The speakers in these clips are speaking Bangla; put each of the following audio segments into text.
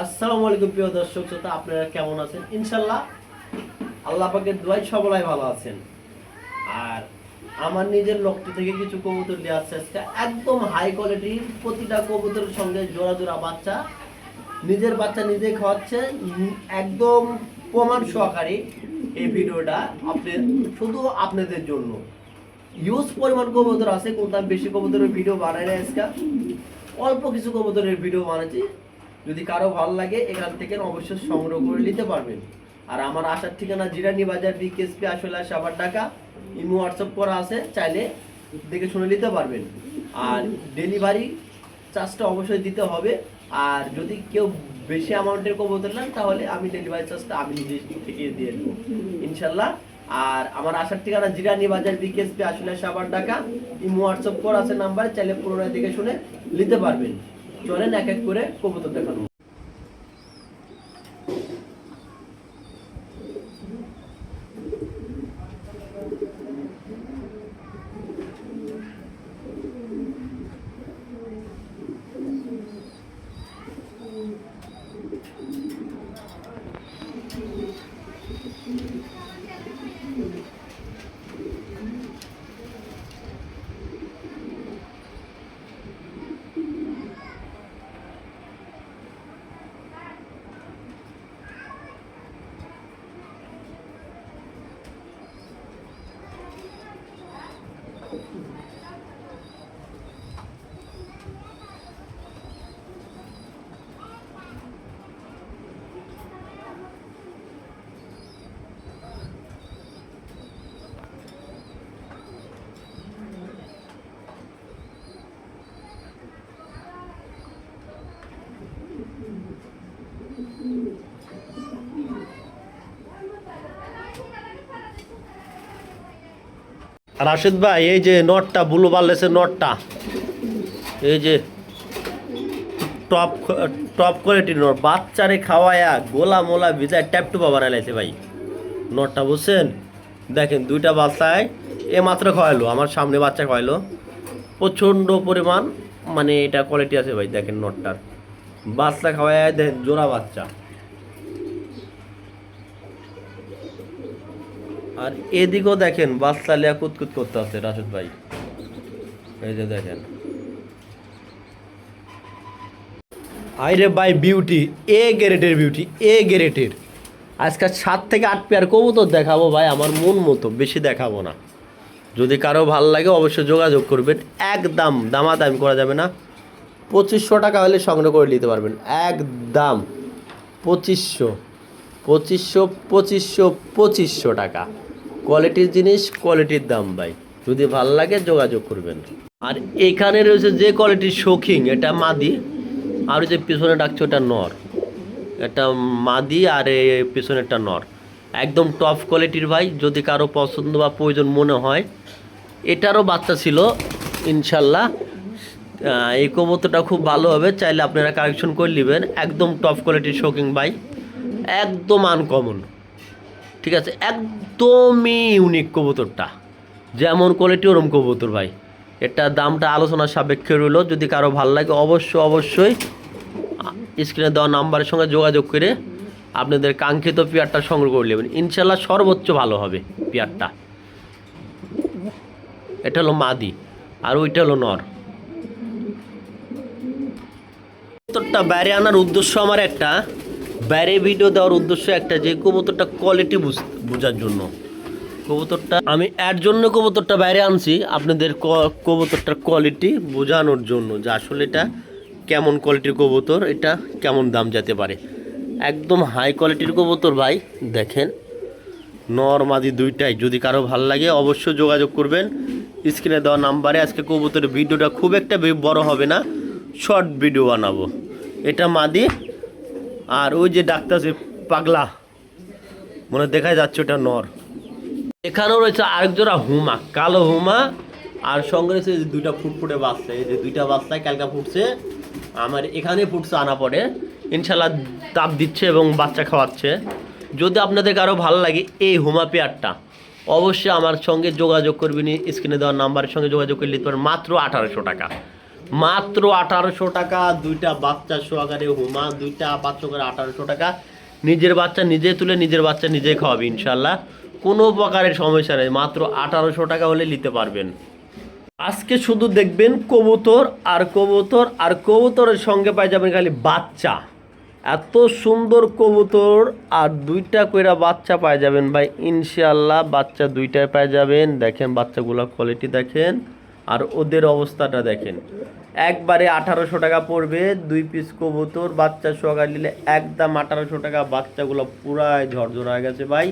আসসালামু আলাইকুম প্রিয় দর্শক শ্রোতা, আপনারা কেমন আছেন? ইনশাল্লাহ আল্লাহ পাকের দোয়াই সবাই ভালো আছেন। আর আমার নিজের লক্ষ্য থেকে কিছু কবুতর নিয়ে আসছে আজকে। একদম হাই কোয়ালিটির প্রতিটা কবুতরের সঙ্গে জোড়া জোড়া বাচ্চা। নিজের বাচ্চা নিজেই খাওয়াচ্ছে একদম প্রমাণ সহকারী এই ভিডিওটা আপনি শুধু আপনাদের জন্য। ইউজ পরিমাণ কবুতর আছে কোনটা বেশি কবুতরের ভিডিও বানাই না আজকে। অল্প কিছু কবুতরের ভিডিও বানাচ্ছি। যদি কারও ভালো লাগে, এখান থেকে অবশ্যই সংগ্রহ করে নিতে পারবেন। আর আমার আসার ঠিকানা জিরানি বাজার বিকেএসপি আসলে সাবার টাকা ইমো হোয়াটসঅ্যাপ করা আছে, চাইলে দেখে শুনে নিতে পারবেন। আর ডেলিভারি চার্জটা অবশ্যই দিতে হবে। আর যদি কেউ বেশি অ্যামাউন্টের কবুতর নেন, তাহলে আমি ডেলিভারি চার্জটা আমি নিজে থেকে দিয়ে দেবো। ইনশাল্লাহ। আর আমার আসার ঠিকানা জিরানি বাজার বিকেএসপি আসলে সাবার টাকা ইমো হোয়াটসঅ্যাপ করা আছে নাম্বার, চাইলে পুরোনো দেখে শুনে নিতে পারবেন। চলেন এক এক করে কবুতর দেখানো। রাশেদ ভাই, এই যে নটটা, বুলু বাল্লেসের নটটা, এই যে টপ টপ কোয়ালিটির নট, বাচ্চারে খাওয়ায়া গোলা মোলা ভিজায় ট্যাপ টুপা বানাইছে ভাই। নটটা বুঝছেন? দেখেন, দুইটা বাচ্চায় এ মাত্র খাওয়াইলো, আমার সামনে বাচ্চা খাওয়াইলো। প্রচণ্ড পরিমাণ মানে এটা কোয়ালিটি আছে ভাই, দেখেন নটটার। বাচ্চা খাওয়ায়, দেখেন জোড়া বাচ্চা। আর এদিকেও দেখেন বাচ্চা লিয়া কুতকুত করতে আছে রাশেদ ভাই। এই যে দেখেন। আইরে ভাই বিউটি এ গ্রেডের বিউটি এ গ্রেডের আজকে সাত থেকে আট পেয়ার কবুতর দেখাবো ভাই, আমার মন মতো, বেশি দেখাবো না। যদি কারও ভালো লাগে, অবশ্যই যোগাযোগ করবেন। একদম দামাদামি করা যাবে না। পঁচিশশো টাকা হলে সংগ্রহ করে নিতে পারবেন। একদম পঁচিশশো পঁচিশশো পঁচিশশো পঁচিশশো টাকা। কোয়ালিটির জিনিস, কোয়ালিটির দাম ভাই। যদি ভালো লাগে, যোগাযোগ করবেন। আর এখানে রয়েছে যে কোয়ালিটির শৌখিং এটা মাদি। আর যে পিছনে ডাকছে, ওটা নর। এটা মাদি আর এ পিছনে একটা নর। একদম টপ কোয়ালিটির ভাই, যদি কারও পছন্দ বা প্রয়োজন মনে হয়। এটারও বাচ্চা ছিল, ইনশাল্লাহ। এই কবুতরটা খুব ভালো হবে, চাইলে আপনারা কালেকশন করে নেবেন। একদম টপ কোয়ালিটির শৌকিং ভাই। একদম আনকমন ঠিক আছে? একদমই ইউনিক কবুতরটা। যেমন কোয়ালিটি ওরম কবুতর ভাই। এটা দামটা আলোচনার সাপেক্ষে রইল। যদি কারও ভালো লাগে অবশ্যই অবশ্যই স্ক্রিনে দেওয়া নাম্বারের সঙ্গে যোগাযোগ করে আপনাদের কাঙ্ক্ষিত পেয়ারটা সংগ্রহ করে নেবেন। ইনশাল্লাহ সর্বোচ্চ ভালো হবে পেয়ারটা। এটা হলো মাদি, আর ওইটা হলো নর। কবুতরটা বাইরে আনার উদ্দেশ্য আমার একটা। বাইরে ভিডিও দেওয়ার উদ্দেশ্য একটা যে কবুতরটা কোয়ালিটি বোঝার জন্য। কবুতরটা, আমি এর জন্য কবুতরটা বাইরে আনছি, আপনাদের কবুতরটার কোয়ালিটি বোঝানোর জন্য যে আসলে এটা কেমন কোয়ালিটির কবুতর, এটা কেমন দাম যেতে পারে। একদম হাই কোয়ালিটির কবুতর ভাই, দেখেন। নরমাদি দুইটাই, যদি কারও ভালো লাগে অবশ্যই যোগাযোগ করবেন। স্ক্রিনে দেওয়া নাম্বারে আজকে কবুতরের ভিডিওটা খুব একটা বড় হবে না শর্ট ভিডিও বানাবো। এটা মাদি আর ওই যে ডাক্তার যে পাগলা। মনে দেখা যাচ্ছে ওটা নর। এখানেও রয়েছে আরেক জোড়া হুমা, কালো হুমা, আর সঙ্গে রয়েছে দুইটা ফুটফুটে বাচ্চা, এই যে দুইটা বাচ্চায় কালকা ফুটছে, আমার এখানে ফুটছে আনা পরে। ইনশাল্লাহ তাপ দিচ্ছে এবং বাচ্চা খাওয়াচ্ছে। যদি আপনাদের কারও ভালো লাগে এই হুমা পেয়ারটা, অবশ্যই আমার সঙ্গে যোগাযোগ করবেন স্ক্রিনে দেওয়ার নাম্বারের সঙ্গে যোগাযোগ করে নিতে পারেন মাত্র আঠারোশো টাকা। মাত্র আঠারোশো টাকা, দুইটা বাচ্চা সহকারে হুমা, দুইটা বাচ্চা করে আঠারোশো টাকা। নিজের বাচ্চা নিজে তুলে নিজের বাচ্চা নিজে খাওয়াবে ইনশাল্লাহ কোনো প্রকারের সমস্যা নেই, মাত্র আঠারোশো টাকা হলে নিতে পারবেন। আজকে শুধু দেখবেন কবুতর আর কবুতর, আর কবুতরের সঙ্গে পাই যাবেন খালি বাচ্চা। এত সুন্দর কবুতর আর দুইটা কইরা বাচ্চা পাই যাবেন ভাই ইনশাল্লাহ বাচ্চা দুইটায় পাই যাবেন। দেখেন বাচ্চাগুলো কোয়ালিটি দেখেন। আর ওদের অবস্থাটা দেখেন। একবারে আঠারোশো টাকা পড়বে, দুই পিস কবুতর, বাচ্চা সহকারে নিলে একদম আঠারোশো টাকা। বাচ্চাগুলো পুরাই ঝরঝর হয়ে গেছে ভাই,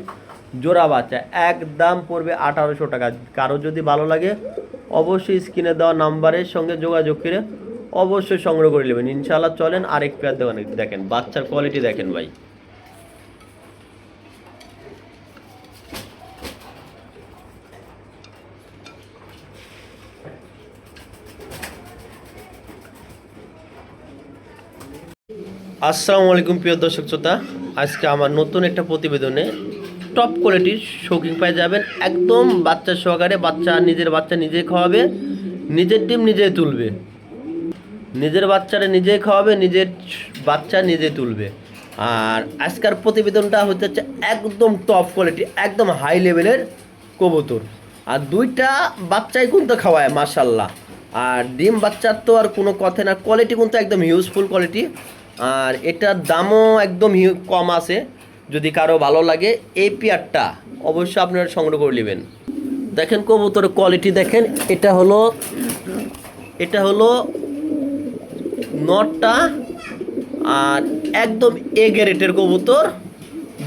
জোড়া বাচ্চা। একদম পড়বে আঠারোশো টাকা। কারও যদি ভালো লাগে, অবশ্যই স্ক্রিনে দেওয়া নাম্বারের সঙ্গে যোগাযোগ করে অবশ্যই সংগ্রহ করে নেবেন। ইনশাআল্লাহ চলেন আরেক পেয়ার দেখেন। বাচ্চার কোয়ালিটি দেখেন ভাই। আসসালামু আলাইকুম প্রিয় দর্শক শ্রোতা। আজকে আমার নতুন একটা প্রতিবেদনে টপ কোয়ালিটির শৌকিং পায়ে যাবেন একদম বাচ্চা সহকারে বাচ্চা নিজের বাচ্চা নিজে খাওয়াবে, নিজের ডিম নিজেই তুলবে। নিজের বাচ্চারা নিজেই খাওয়াবে, নিজের বাচ্চা নিজে তুলবে। আর আজকের প্রতিবেদনটা হচ্ছে একদম টপ কোয়ালিটি একদম হাই লেভেলের কবুতর। আর দুইটা বাচ্চাই কিন্তু খাওয়ায় মাসাল্লাহ আর ডিম বাচ্চার তো আর কোনো কথা না কোয়ালিটি কিন্তু একদম ইউজফুল কোয়ালিটি আর এটার দামও একদম কম আছে। যদি কারও ভালো লাগে, এই পেয়ারটা অবশ্যই আপনারা সংগ্রহ করে নেবেন। দেখেন কবুতরের কোয়ালিটি দেখেন, এটা হলো এটা হলো নটটা আর একদম এ গ্রেটের কবুতর।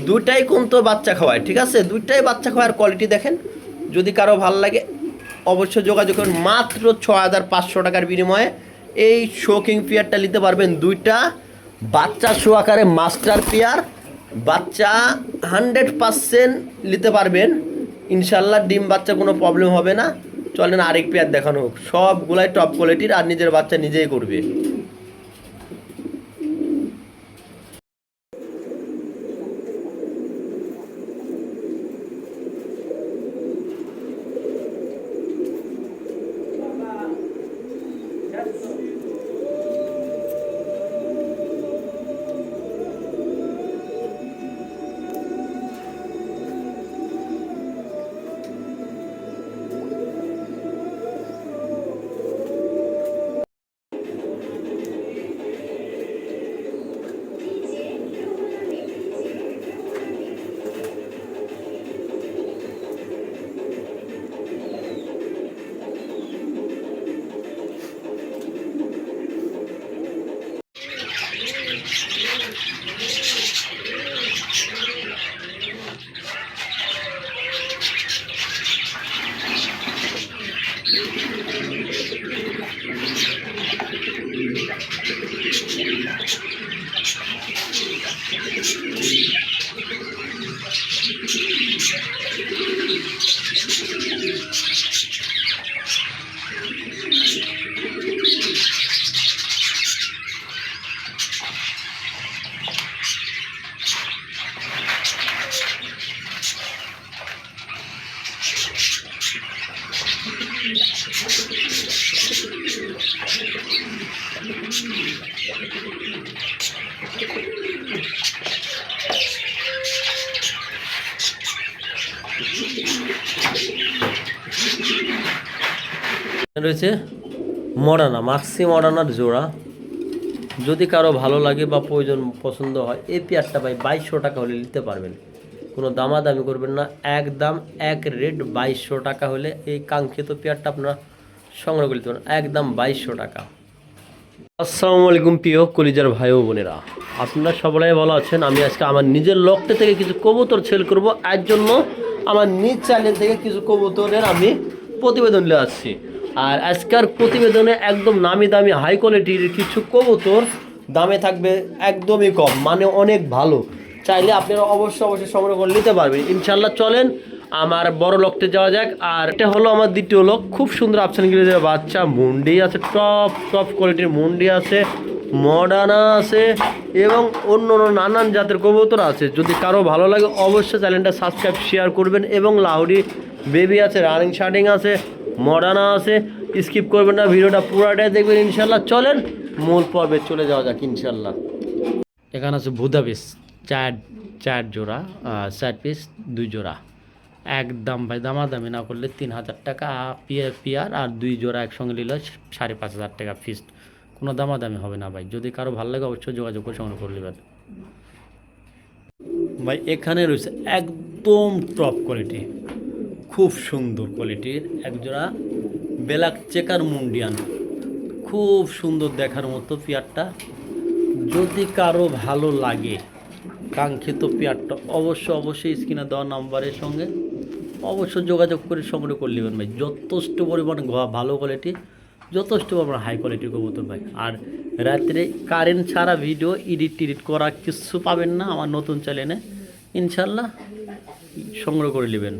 দুইটাই কিন্তু বাচ্চা খাওয়ায়, ঠিক আছে? দুইটাই বাচ্চা খাওয়ার কোয়ালিটি দেখেন। যদি কারও ভালো লাগে, অবশ্যই যোগাযোগ করুন। মাত্র ছ হাজার পাঁচশো টাকার বিনিময়ে এই শোকিং পেয়ারটা নিতে পারবেন দুইটা। বাচ্চা আকারে মাস্টার পেয়ার, বাচ্চা হান্ড্রেড পারসেন্ট নিতে পারবেন। ইনশাল্লাহ ডিম বাচ্চা কোনো প্রবলেম হবে না। চলেন আরেক পেয়ার দেখানো হোক। সবগুলাই টপ কোয়ালিটির আর নিজের বাচ্চা নিজেই করবে। রয়েছে মডানা মাক্সি মডানার জোড়া। যদি কারও ভালো লাগে বা প্রয়োজন পছন্দ হয়, এই পেয়ারটা ভাই বাইশশো টাকা হলে নিতে পারবেন। কোনো দামাদামি করবেন না, একদম এক রেট বাইশশো টাকা হলে এই কাঙ্ক্ষিত পেয়ারটা আপনারা সংগ্রহ করে পারেন। একদম বাইশশো টাকা। আসসালামু আলাইকুম প্রিয় কলিজার ভাই ও বোনেরা। আপনারা সবাই ভালো আছেন? আমি আজকে আমার নিজের লক্ষ্যে থেকে কিছু কবুতর সেল করব। এর জন্য আমার নিজ চ্যানেল থেকে কিছু কবুতরের আমি প্রতিবেদন নিয়ে আসছি। আর আজকের প্রতিবেদনে একদম নামি দামি হাই কোয়ালিটির কিছু কবুতর দামে থাকবে একদমই কম মানে অনেক ভালো। চাইলে আপনারা অবশ্যই অবশ্যই সংগ্রহ করে নিতে পারবেন। ইনশাল্লাহ চলেন, আমার বড় লকতে যাওয়া যাক। আর এটা হলো আমার দ্বিতীয় লোক, খুব সুন্দর আফসান গিরিজের বাচ্চা মুন্ডি আছে টপ টপ কোয়ালিটির মুন্ডি আছে মডার্না আছে, এবং অন্য অন্য নানান জাতের কবুতর আছে। যদি কারও ভালো লাগে, অবশ্যই চ্যানেলটা সাবস্ক্রাইব শেয়ার করবেন, এবং লাউডি বেবি আছে রানিং শার্টিং আছে। মডার্না আছে স্কিপ করবেন না ভিডিওটা পুরাটাই দেখবেন ইনশাল্লাহ। চলেন মূল পর্বে চলে যাওয়া যাক ইনশাল্লাহ। এখানে আছে ভুদা পিস চার চার জোড়া চার পিস দুই জোড়া। একদম ভাই দামাদামি না করলে তিন হাজার টাকা পিয়ার পিয়ার আর দুই জোড়া একসঙ্গে নিলে সাড়ে পাঁচ হাজার টাকা ফিস্ট কোনো দামাদামি হবে না ভাই যদি কারও ভালো লাগে অবশ্যই যোগাযোগ করে সংগ্রহ করে নেবেন। ভাই এখানে রয়েছে একদম টপ কোয়ালিটি খুব সুন্দর কোয়ালিটির একজোড়া ব্ল্যাক চেকার মুন্ডিয়ান। খুব সুন্দর দেখার মতো পেয়ারটা। যদি কারও ভালো লাগে কাঙ্ক্ষিত পেয়ারটা, অবশ্য অবশ্যই স্ক্রিনে দেওয়া নাম্বারের সঙ্গে অবশ্যই যোগাযোগ করে সংগ্রহ করে নেবেন ভাই। যথেষ্ট পরিমাণ ভালো কোয়ালিটি যথেষ্ট পরিমাণ হাই কোয়ালিটির কবুতর ভাই। আর রাত্রে কারেন্ট ছাড়া ভিডিও এডিট টিডিট করা কিছু পাবেন না আমার নতুন চ্যানেলে ইনশাল্লাহ সংগ্রহ করে নেবেন।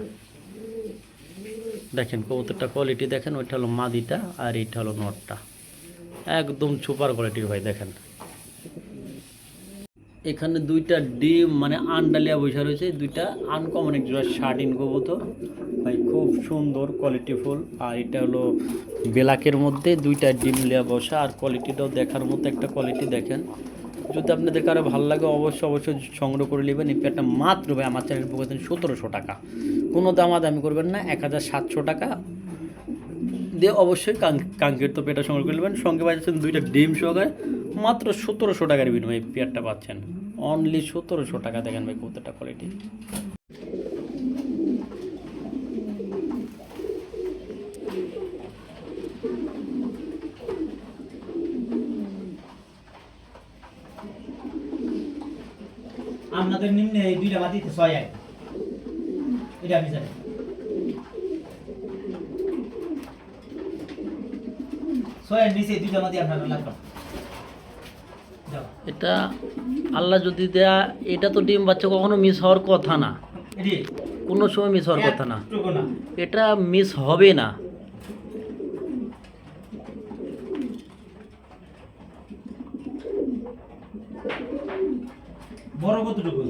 দেখেন, কবুতরটা কোয়ালিটি দেখেন, ওইটা হলো মাদিটা আর এইটা হলো নটটা। একদম সুপার কোয়ালিটির ভাই, দেখেন। এখানে দুইটা ডিম মানে আন্ডালিয়া বসে রয়েছে দুইটা আনকমন এক জোড়া শার্টিন কবুতর। ভাই, খুব সুন্দর কোয়ালিটিফুল আর এটা হলো বেলাকের মধ্যে দুইটা ডিম লিয়া বসা, আর কোয়ালিটিটাও দেখার মতো একটা কোয়ালিটি দেখেন। যদি আপনাদের কারও ভালো লাগে, অবশ্যই অবশ্যই সংগ্রহ করে নেবেন। এই পেয়ারটা মাত্র ভাই আমার চ্যানেল পক্ষ থেকে সতেরোশো টাকা। কোনো দামা দামি করবেন না, এক হাজার সাতশো টাকা। দিয়ে অবশ্যই কাঙ্কের তো পেটা সংগ্রহ করে নেবেন। সঙ্গে পাচ্ছেন দুইটা ডিম সহকারে। মাত্র সতেরোশো টাকার বিনিময়ে পেয়ারটা পাচ্ছেন। অনলি সতেরোশো টাকা দেখেন ভাই কতটা কোয়ালিটি আপনাদের নিম্নে এই দুইটা বাতিতে ছয় আয় এটা আমি জানি। ছয়ের নিচে দুইটা মাতি আপনারা লাগবে এটা আল্লাহ যদি দেয়া এটা তো ডিম বাচ্চা কখনো মিস হওয়ার কথা না। কোনো সময় মিস হওয়ার কথা না। এটা মিস হবে না। বড় কতটুকু?